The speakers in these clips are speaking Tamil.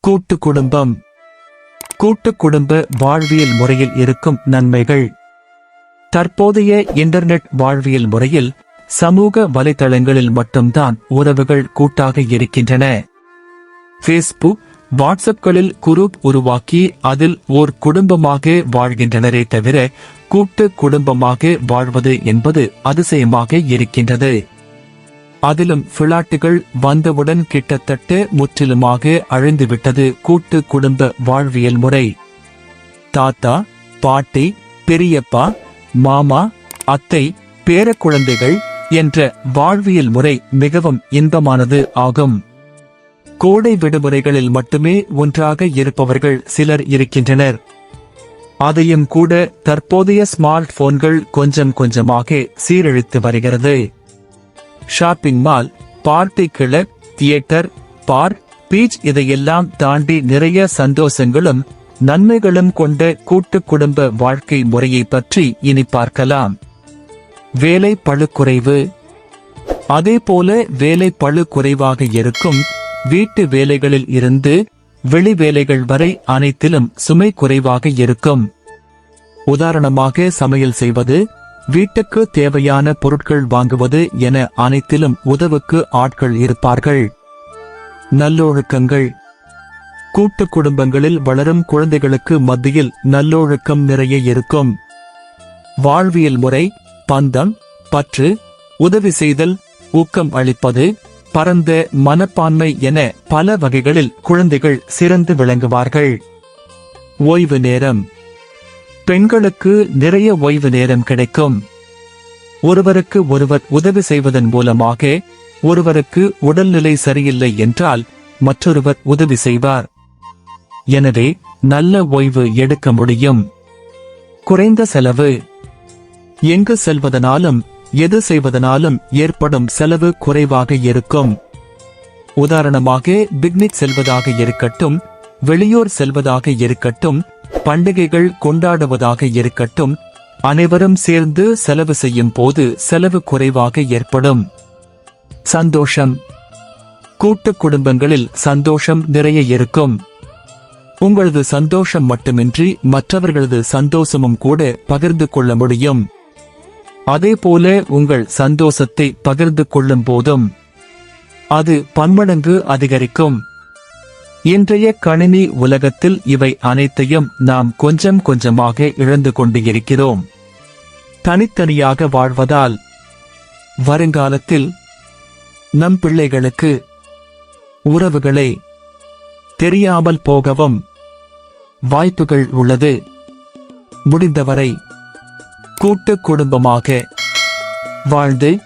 கூட்டு குடும்பம் கூட்டு குடும்ப வாழ்வியல் முறையில் இருக்கும் நன்மைகள். தற்போதைய இன்டர்நெட் வாழ்வியல் முறையில் சமூக வலைதளங்களில் மட்டும்தான் உறவுகள் கூட்டாக இருக்கின்றன. ஃபேஸ்புக் வாட்ஸ்அப்களில் குரூப் உருவாக்கி அதில் ஓர் குடும்பமாக வாழ்கின்றனரே தவிர கூட்டு குடும்பமாக வாழ்வது என்பது அதிசயமாக இருக்கின்றது. அதிலும் பிளாட்டுகள் வந்தவுடன் கிட்டத்தட்ட முற்றிலுமாக அழிந்துவிட்டது. கூட்டு குடும்ப வாழ்வியல் முறை. தாத்தா பாட்டி பெரியப்பா மாமா அத்தை பேரக்குழந்தைகள் என்ற வாழ்வியல் முறை மிகவும் இன்பமானது ஆகும். கோடை விடுமுறைகளில் மட்டுமே ஒன்றாக இருப்பவர்கள் சிலர் இருக்கின்றனர். அதையும் கூட தற்போதைய ஸ்மார்ட் போன்கள் கொஞ்சம் கொஞ்சமாக சீரழித்து வருகிறது. Shopping mall party club theatre park beach இதையெல்லாம் தாண்டி நிறைய சந்தோஷங்களும் நன்மைகளும் கொண்ட கூட்டு குடும்ப வாழ்க்கை முறையை பற்றி இனி பார்க்கலாம். வேலை பழுக்குறைவு குறைவு. அதே போல வேலை பழு குறைவாக இருக்கும் வீட்டு வேலைகளில் இருந்து வெளி வேலைகள் வரை அனைத்திலும் சுமை குறைவாக இருக்கும். உதாரணமாக சமையல் செய்வது வீட்டுக்கு தேவையான பொருட்கள் வாங்குவது என அனைத்திலும் உதவுக்கு ஆட்கள் இருப்பார்கள். நல்லொழுக்கங்கள். கூட்டு குடும்பங்களில் வளரும் குழந்தைகளுக்கு மத்தியில் நல்லொழுக்கம் நிறைய இருக்கும். வாழ்வியல் முறை பந்தம் பற்று உதவி செய்தல் ஊக்கம் அளிப்பது பரந்த மனப்பான்மை என பல வகைகளில் குழந்தைகள் சிறந்து விளங்குவார்கள். ஓய்வு நேரம். பெண்களுக்கு நிறைய ஓய்வு நேரம் கிடைக்கும். ஒருவருக்கு ஒருவர் உதவி செய்வதன் மூலமாக ஒருவருக்கு உடல்நிலை சரியில்லை என்றால் மற்றொருவர் உதவி செய்வார். எனவே நல்ல ஓய்வு எடுக்க முடியும். குறைந்த செலவு. எங்கு செல்வதனாலும் எது செய்வதனாலும் ஏற்படும் செலவு குறைவாக இருக்கும். உதாரணமாக பிக்னிக் செல்வதாக இருக்கட்டும் வெளியூர் செல்வதாக இருக்கட்டும் பண்டிகைகள் கொண்டாடுவதாக இருக்கட்டும் அனைவரும் சேர்ந்து செலவு செய்யும் போது செலவு குறைவாக ஏற்படும். சந்தோஷம். கூட்டு குடும்பங்களில் சந்தோஷம் நிறைய இருக்கும். உங்களது சந்தோஷம் மட்டுமின்றி மற்றவர்களது சந்தோஷமும் கூட பகிர்ந்து கொள்ள முடியும். அதே போல உங்கள் சந்தோஷத்தை பகிர்ந்து கொள்ளும் போதும். அது பன்மடங்கு அதிகரிக்கும். இன்றைய கணினி உலகத்தில் இவை அனைத்தையும் நாம் கொஞ்சம் கொஞ்சமாக இழந்து கொண்டு இருக்கிறோம் தனித்தனியாக வாழ்வதால் வருங்காலத்தில் நம் பிள்ளைகளுக்கு உறவுகளை தெரியாமல் போகவும் வாய்ப்புகள் உள்ளது. முடிந்தவரை கூட்டு குடும்பமாக வாழ்ந்து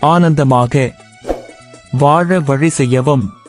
ஆனந்தமாக வாழ வழி செய்யவும்